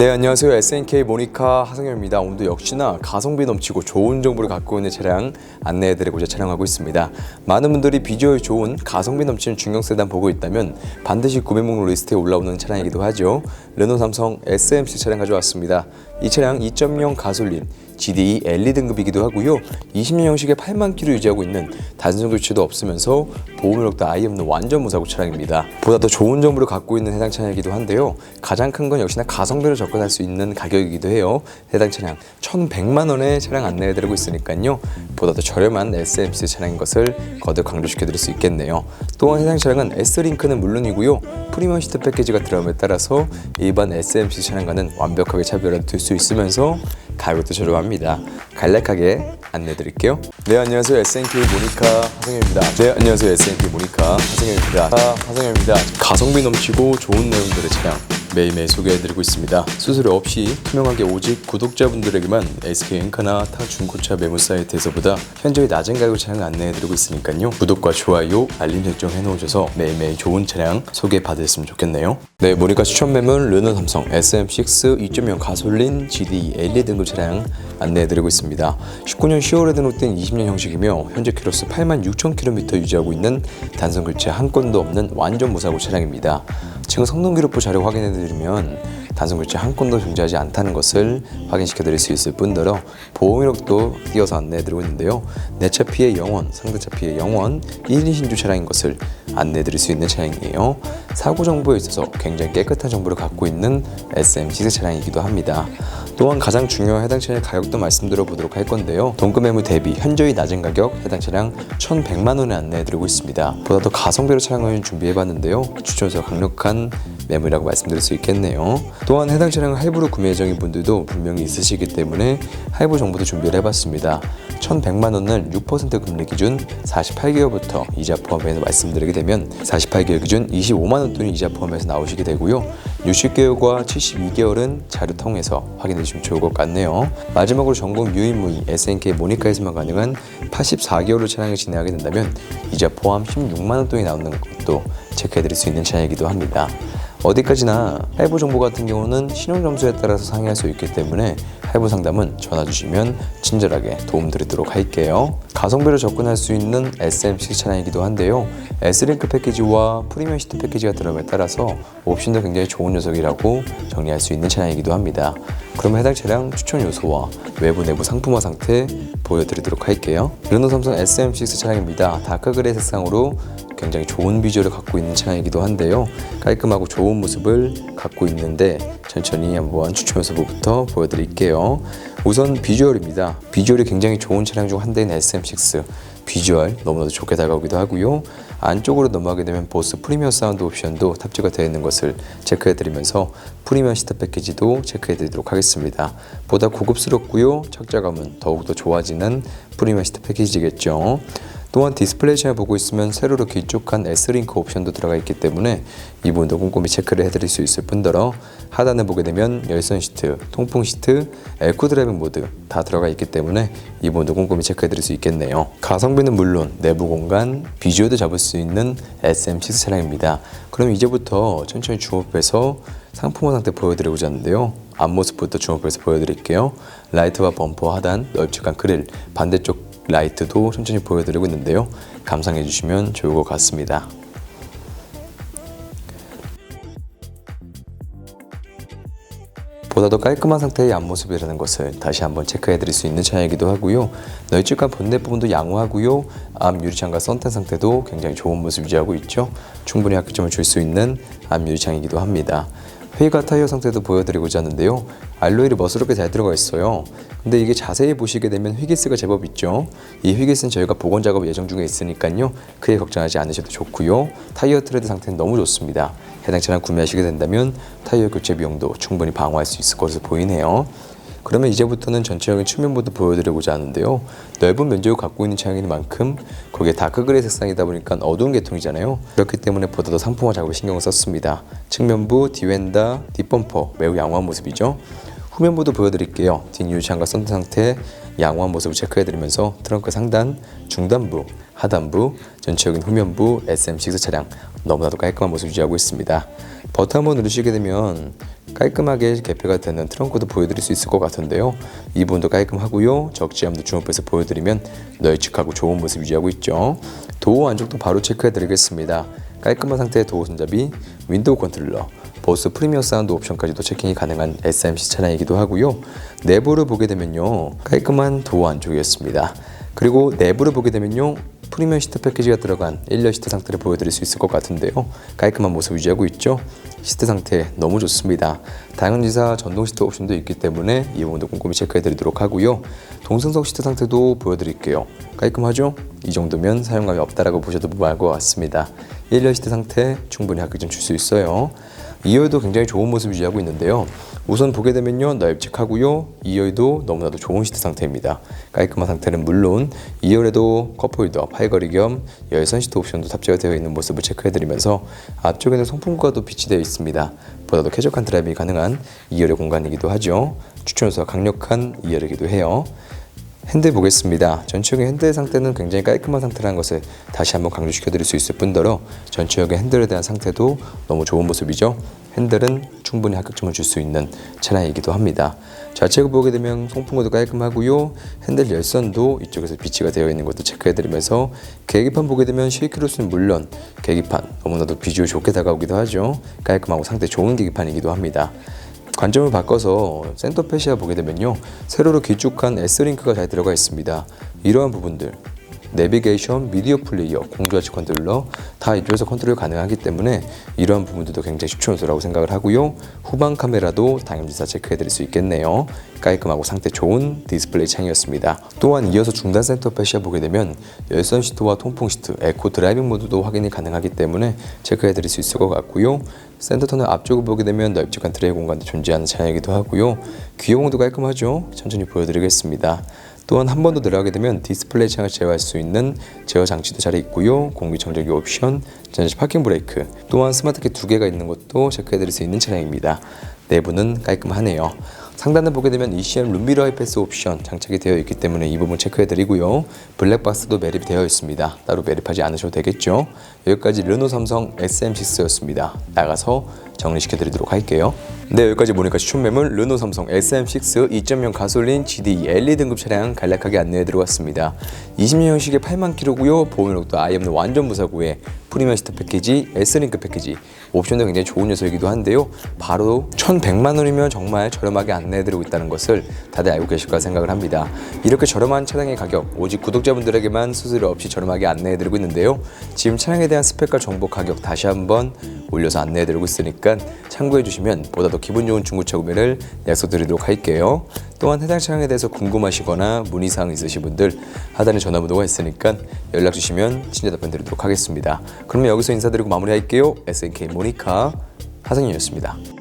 네 안녕하세요. SNK 모니카 하성현입니다. 오늘도 역시나 가성비 넘치고 좋은 정보를 갖고 있는 차량 안내해드리고자 촬영하고 있습니다. 많은 분들이 비주얼 좋은 가성비 넘치는 중형 세단 보고 있다면 반드시 구매 목록 리스트에 올라오는 차량이기도 하죠. 르노 삼성 SMC 차량 가져왔습니다. 이 차량 2.0 가솔린 GDE LE 등급이기도 하고요. 20년 형식의 8만 킬로 유지하고 있는 단순 교체도 없으면서 보험료도 아예 없는 완전 무사고 차량입니다. 보다 더 좋은 정보를 갖고 있는 해당 차량이기도 한데요. 가장 큰 건 역시나 가성비로 접근할 수 있는 가격이기도 해요. 해당 차량 1100만 원의 차량 안내해드리고 있으니까요. 보다 더 저렴한 SMC 차량인 것을 거듭 강조시켜드릴 수 있겠네요. 또한 해당 차량은 S링크는 물론이고요. 프리미엄 시트 패키지가 들어감에 따라서 일반 SMC 차량과는 완벽하게 차별화될 수 있으면서 가격도 저렴합니다. 간략하게 안내드릴게요. 네 안녕하세요 SNK 모니카 하성현입니다. 네 안녕하세요 SNK 모니카 하성현입니다. 아, 하성현입니다. 가성비 넘치고 좋은 내용들의 차량 매일매일 소개해드리고 있습니다. 수수료 없이 투명하게 오직 구독자분들에게만 SK 엔카나 타 중고차 매물 사이트에서보다 현저히 낮은 가격 차량 안내해드리고 있으니까요. 구독과 좋아요, 알림 설정 해놓으셔서 매일매일 좋은 차량 소개받으셨으면 좋겠네요. 네, 모니카 추천 매물 르노 삼성 SM6 2.0 가솔린 GD LE 등급 차량 안내해드리고 있습니다. 19년 10월에 등록된 20년 형식이며 현재 키로수 8만 6천 킬로미터 유지하고 있는 단순 교체 한 건도 없는 완전 무사고 차량입니다. 지금 성능 기록부 자료 확인해드리면 단순 교체 한 건도 존재하지 않다는 것을 확인시켜 드릴 수 있을 뿐더러 보험 이력도 띄어서 안내해 드리고 있는데요. 내차 피해 영원, 상대차 피해 영원 1인 신주 차량인 것을 안내해 드릴 수 있는 차량이에요. 사고 정보에 있어서 굉장히 깨끗한 정보를 갖고 있는 SM6 차량이기도 합니다. 또한 가장 중요한 해당 차량 가격도 말씀드려 보도록 할 건데요. 동급 매물 대비 현저히 낮은 가격 해당 차량 1,100만 원에 안내해 드리고 있습니다. 보다 더 가성비로 차량을 준비해 봤는데요. 추천서 강력한 매물이라고 말씀드릴 수 있겠네요. 또한 해당 차량 할부로 구매 예정인 분들도 분명히 있으시기 때문에 할부 정보도 준비를 해봤습니다. 1,100만 원을 6% 금리 기준 48개월부터 이자 포함해서 말씀드리게 되면 48개월 기준 25만 원 돈이 이자 포함해서 나오시게 되고요. 60개월과 72개월은 자료 통해서 확인해 주시면 좋을 것 같네요. 마지막으로 전국 유인무이 SNK 모니카에서만 가능한 84개월로 차량을 진행하게 된다면 이자 포함 16만 원 돈이 나오는 것도 체크해 드릴 수 있는 차량이기도 합니다. 어디까지나 할부 정보 같은 경우는 신용 점수에 따라서 상의할 수 있기 때문에 할부 상담은 전화 주시면 친절하게 도움 드리도록 할게요. 가성비로 접근할 수 있는 SMC 차량이기도 한데요. S링크 패키지와 프리미엄 시트 패키지가 들어감에 따라서 옵션도 굉장히 좋은 녀석이라고 정리할 수 있는 차량이기도 합니다. 그러면 해당 차량 추천 요소와 외부 내부 상품화 상태 보여드리도록 할게요. 르노 삼성 SM6 차량입니다. 다크 그레이 색상으로 굉장히 좋은 비주얼을 갖고 있는 차량이기도 한데요. 깔끔하고 좋은 모습을 갖고 있는데 천천히 한번 추천 요소부터 보여드릴게요. 우선 비주얼입니다. 비주얼이 굉장히 좋은 차량 중 한 대인 SM6. 비주얼 너무나도 좋게 다가오기도 하고요. 안쪽으로 넘어가게 되면 보스 프리미엄 사운드 옵션도 탑재가 되어 있는 것을 체크해드리면서 프리미엄 시트 패키지도 체크해드리도록 하겠습니다. 보다 고급스럽고요. 착자감은 더욱더 좋아지는 프리미엄 시트 패키지겠죠. 또한 디스플레이 션을 보고 있으면 세로로 길쭉한 S링크 옵션도 들어가 있기 때문에 이 부분도 꼼꼼히 체크를 해드릴 수 있을 뿐더러 하단에 보게 되면 열선 시트, 통풍 시트, 에코 드라이빙 모드 다 들어가 있기 때문에 이 부분도 꼼꼼히 체크해드릴 수 있겠네요. 가성비는 물론 내부 공간, 비주얼도 잡을 수 있는 SM6 차량입니다. 그럼 이제부터 천천히 주목해서 상품화 상태 보여드리고자 하는데요. 앞모습부터 주목해서 보여드릴게요. 라이트와 범퍼 하단, 널찍한 그릴, 반대쪽 라이트도 천천히 보여드리고 있는데요. 감상해 주시면 좋을 것 같습니다. 보다 더 깔끔한 상태의 앞모습이라는 것을 다시 한번 체크해 드릴 수 있는 차량이기도 하고요. 널찍한 본넷 부분도 양호하고요. 앞 유리창과 썬텐 상태도 굉장히 좋은 모습 유지하고 있죠. 충분히 합격점을 줄 수 있는 앞 유리창이기도 합니다. 휠과 타이어 상태도 보여드리고자 하는데요. 알로이를 멋스럽게 잘 들어가 있어요. 근데 이게 자세히 보시게 되면 휘기스가 제법 있죠. 이 휘기스는 저희가 복원 작업 예정 중에 있으니까요. 크게 걱정하지 않으셔도 좋고요. 타이어 트레드 상태는 너무 좋습니다. 해당 차량 구매하시게 된다면 타이어 교체 비용도 충분히 방어할 수 있을 것으로 보이네요. 그러면 이제부터는 전체적인 측면부도 보여드리고자 하는데요. 넓은 면적을 갖고 있는 차량인 만큼 거기에 다크 그레이 색상이다 보니까 어두운 계통이잖아요. 그렇기 때문에 보다 더 상품화 작업에 신경을 썼습니다. 측면부, 뒤엔다, 뒷범퍼 매우 양호한 모습이죠. 후면부도 보여드릴게요. 뒷유리창과 썬트 상태 양호한 모습을 체크해드리면서 트렁크 상단, 중단부, 하단부, 전체적인 후면부 SM6 차량 너무나도 깔끔한 모습 유지하고 있습니다. 버튼 한번 누르시게 되면 깔끔하게 개폐가 되는 트렁크도 보여드릴 수 있을 것 같은데요. 이 부분도 깔끔하고요. 적지함도 주목해서 보여드리면 널찍하고 좋은 모습 유지하고 있죠. 도어 안쪽도 바로 체크해드리겠습니다. 깔끔한 상태의 도어 손잡이, 윈도우 컨트롤러, 보스 프리미엄 사운드 옵션까지도 체킹이 가능한 SMC 차량이기도 하고요. 내부를 보게 되면요. 깔끔한 도어 안쪽이었습니다. 그리고 내부를 보게 되면요. 프리미엄 시트 패키지가 들어간 1열 시트 상태를 보여드릴 수 있을 것 같은데요. 깔끔한 모습 유지하고 있죠. 시트 상태 너무 좋습니다. 당연지사 전동 시트 옵션도 있기 때문에 이 부분도 꼼꼼히 체크해드리도록 하고요. 동승석 시트 상태도 보여드릴게요. 깔끔하죠? 이 정도면 사용감이 없다라고 보셔도 무방할 것 같습니다. 1열 시트 상태 충분히 합격점 줄수 있어요. 2열도 굉장히 좋은 모습 유지하고 있는데요. 우선 보게 되면요. 널찍하고요. 2열도 너무나도 좋은 시트 상태입니다. 깔끔한 상태는 물론 2열에도 컵홀더, 팔걸이 겸 열선 시트 옵션도 탑재가 되어 있는 모습을 체크해드리면서 앞쪽에는 송풍구가도 비치되어 있습니다. 보다도 쾌적한 드라이빙이 가능한 2열의 공간이기도 하죠. 추천해서 강력한 2열이기도 해요 핸들 보겠습니다. 전체적인 핸들 상태는 굉장히 깔끔한 상태라는 것을 다시 한번 강조시켜 드릴 수 있을 뿐더러 전체적인 핸들에 대한 상태도 너무 좋은 모습이죠. 핸들은 충분히 합격점을 줄 수 있는 차량이기도 합니다. 좌측을 보게 되면 송풍구도 깔끔하고요. 핸들 열선도 이쪽에서 비치가 되어 있는 것도 체크해 드리면서 계기판 보게 되면 실크로스는 물론 계기판 너무나도 비주얼 좋게 다가오기도 하죠. 깔끔하고 상태 좋은 계기판이기도 합니다. 관점을 바꿔서 센터 페시아 보게 되면요. 세로로 길쭉한 S링크가 잘 들어가 있습니다. 이러한 부분들 내비게이션, 미디어 플레이어, 공조화치 컨트롤러 다 이쪽에서 컨트롤 가능하기 때문에 이러한 부분들도 굉장히 추천 요소라고 생각을 하고요. 후방 카메라도 당연지사 체크해 드릴 수 있겠네요. 깔끔하고 상태 좋은 디스플레이 창이었습니다. 또한 이어서 중단 센터 페시아 보게 되면 열선 시트와 통풍 시트, 에코 드라이빙 모드도 확인이 가능하기 때문에 체크해 드릴 수 있을 것 같고요. 센터 터널 앞쪽을 보게 되면 널찍한 트레이 공간도 존재하는 차량이기도 하고요. 귀여움도 깔끔하죠? 천천히 보여드리겠습니다 또한 한 번더 들어가게 되면 디스플레이 창을 제어할 수 있는 제어 장치도 잘 있고요. 공기 청정기 옵션, 전자식 파킹 브레이크, 또한 스마트키 두 개가 있는 것도 체크해드릴 수 있는 차량입니다. 내부는 깔끔하네요. 상단을 보게 되면 ECM 룸미러 하이패스 옵션 장착이 되어 있기 때문에 이 부분 체크해 드리고요. 블랙박스도 매립이 되어 있습니다. 따로 매립하지 않으셔도 되겠죠. 여기까지 르노 삼성 SM6였습니다. 나가서 정리시켜 드리도록 할게요. 네, 여기까지 모니까 추천 매물 르노 삼성 SM6 2.0 가솔린 GD LE 등급 차량 간략하게 안내해 드려왔습니다. 20년 형식의 8만 킬로고요. 보험료도 아예 없는 완전 무사고에 프리미엄 시트 패키지, S링크 패키지, 옵션도 굉장히 좋은 요소이기도 한데요. 바로 1,100만 원이면 정말 저렴하게 안내해드리고 있다는 것을 다들 알고 계실 거라 생각을 합니다. 이렇게 저렴한 차량의 가격, 오직 구독자분들에게만 수수료 없이 저렴하게 안내해드리고 있는데요. 지금 차량에 대한 스펙과 정보 가격 다시 한번 올려서 안내해드리고 있으니까 참고해주시면 보다 더 기분 좋은 중고차 구매를 약속드리도록 할게요. 또한 해당 차량에 대해서 궁금하시거나 문의사항 있으신 분들 하단에 전화번호가 있으니까 연락 주시면 친절 답변 드리도록 하겠습니다. 그러면 여기서 인사드리고 마무리할게요. SNK 모니카 하성윤이었습니다.